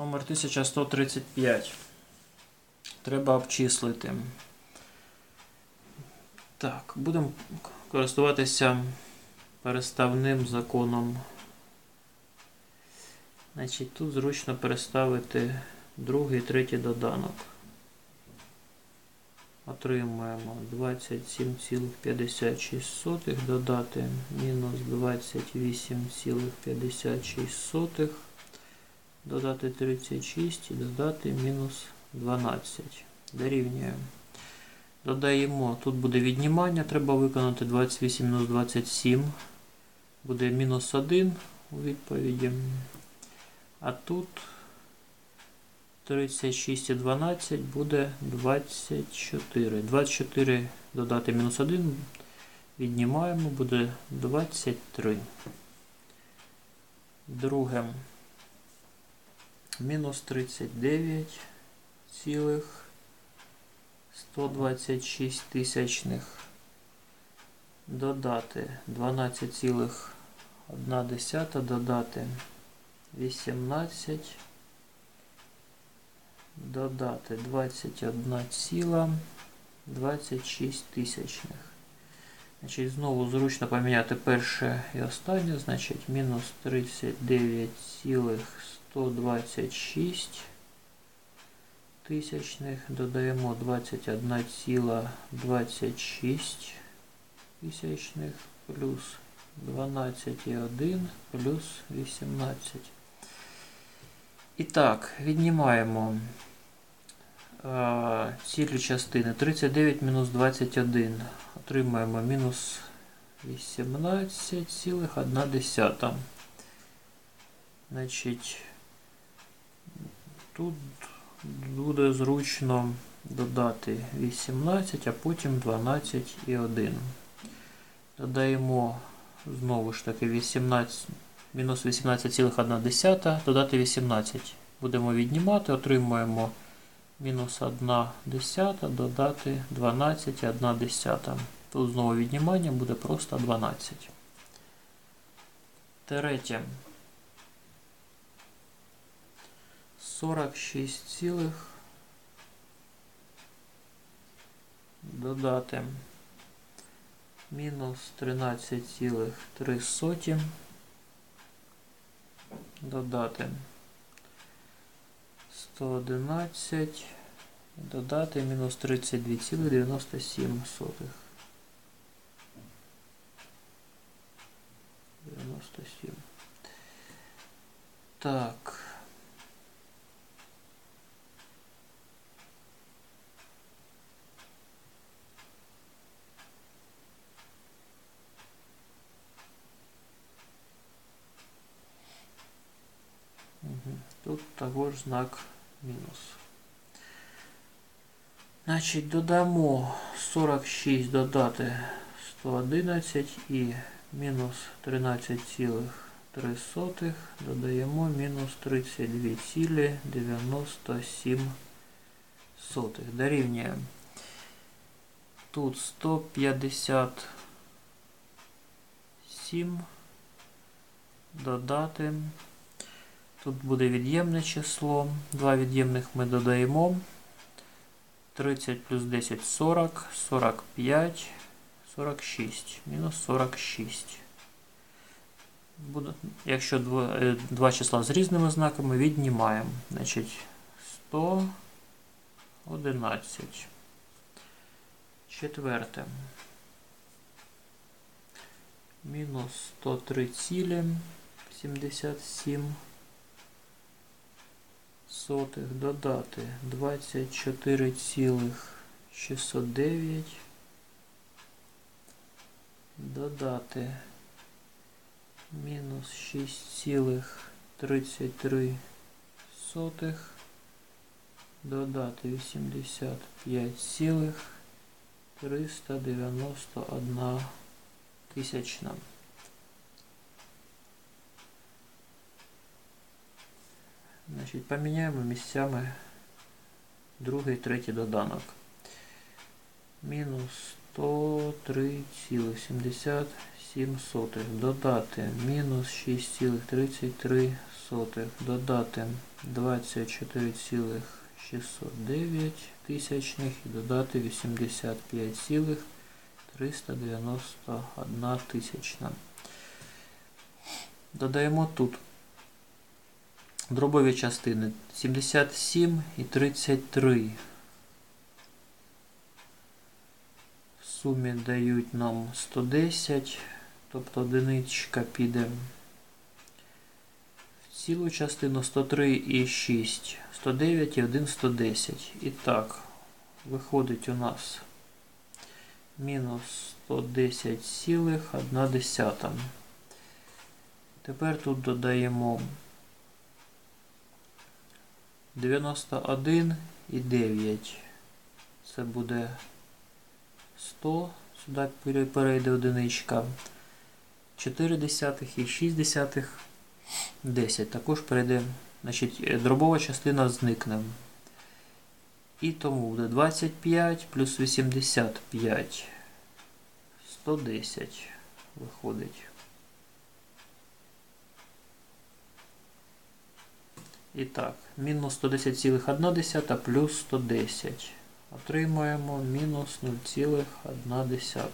Номер 1135. Треба обчислити. Так, будемо користуватися переставним законом. Значить, тут зручно переставити другий третій доданок. Отримуємо 27,56 додати мінус 28,56 додати 36 і додати мінус 12. Дорівнює. Додаємо, тут буде віднімання, треба виконати 28 мінус 27. Буде мінус 1 у відповіді. А тут 36 і 12 буде 24. 24 додати мінус 1. Віднімаємо, буде 23. Друге. Мінус 39 цілих 126 тисячних. Додати 12,1 додати 18 додати 21,26 тисячних. Значить, знову зручно поміняти перше і останнє, значить мінус 39,126 тисячних, додаємо 21,26 тисячних плюс 12,1 плюс 18. І так, віднімаємо е, цілі частини 39 мінус 21. Отримаємо мінус 18,1. Значить, тут буде зручно додати 18, а потім 12 і 1. Додаємо знову ж таки 18, мінус 18,1, додати 18. Будемо віднімати, отримуємо мінус 1 десята, додати 12 і 1 десята. Тут знову віднімання буде просто 12. Третє. 46 цілих додати. Мінус 13,3 додати. 111 додати мінус 32,97 97 так Тут також знак мінус. Значить, додамо 46 додати 111 і мінус 13,3 додаємо мінус 32,97 дорівнює. Тут 157 додати Тут буде від'ємне число. Два від'ємних ми додаємо. 30 плюс 10 40, 45, 46. Мінус 46. Буде, якщо два, е, два числа з різними знаками, віднімаємо. Значить 111. Четверте. Мінус 103 цілі 77 сотих додати 24,609 додати мінус 6,33 сотих додати 85,391 тисячна. Значить, поміняємо місцями другий, третій доданок. Мінус 103,77. Додати мінус 6,33. Додати 24,609 тисячних і додати 85,391 тисячна. Додаємо тут дробові частини 77 і 33. В сумі дають нам 110, тобто одиничка піде в цілу частину 103 і 6, 109 і 1, 110. І так, виходить у нас мінус 110,1. Тепер тут додаємо 91 і 9. Це буде 100. Сюди перейде одиничка. 4 десятих і 6 десятих. 10. Також перейде. Значить, дробова частина зникне. І тому буде 25 плюс 85. 110 виходить. І так, мінус 110,1 плюс 110. Отримаємо мінус 0,1.